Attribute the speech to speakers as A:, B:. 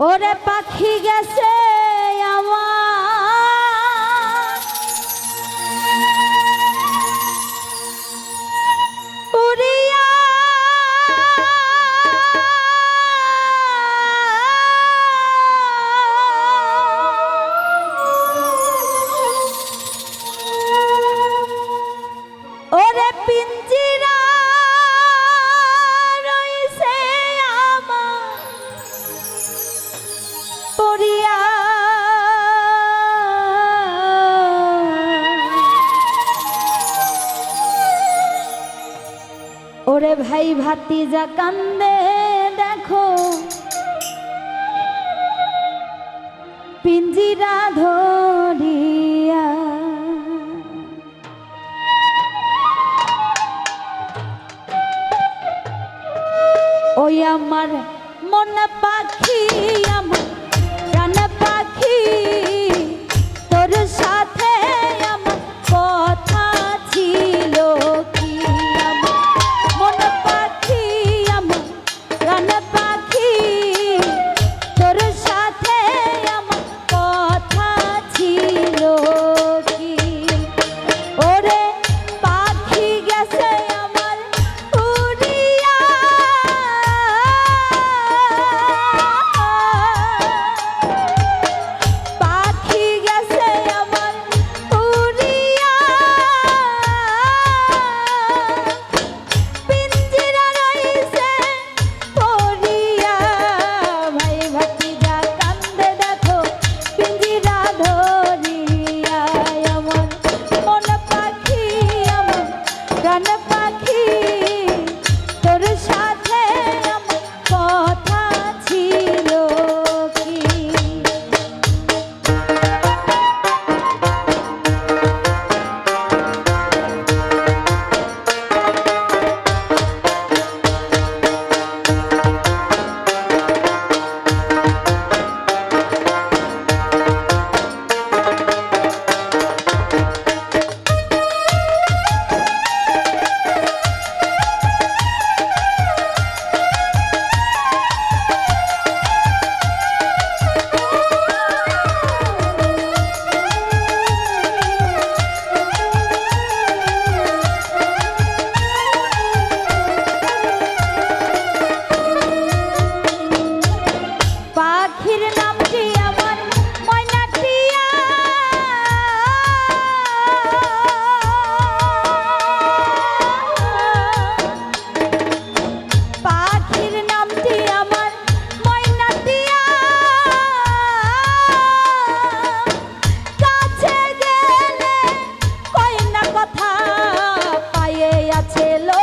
A: ওরে পাখি গেছে আমার। পিঞ্জিরা ভাই ভাতিজা কান্দে দেখো। পিঞ্জিরা ধরিয়া। ওই আমার মন পাখি আমার প্রাণ পাখি। পাখির নামটি আমার ময়না টিয়া। পাখির নামটি আমার ময়না টিয়া। কাছে গেলে কয় না কথা, পায়ে আছে লো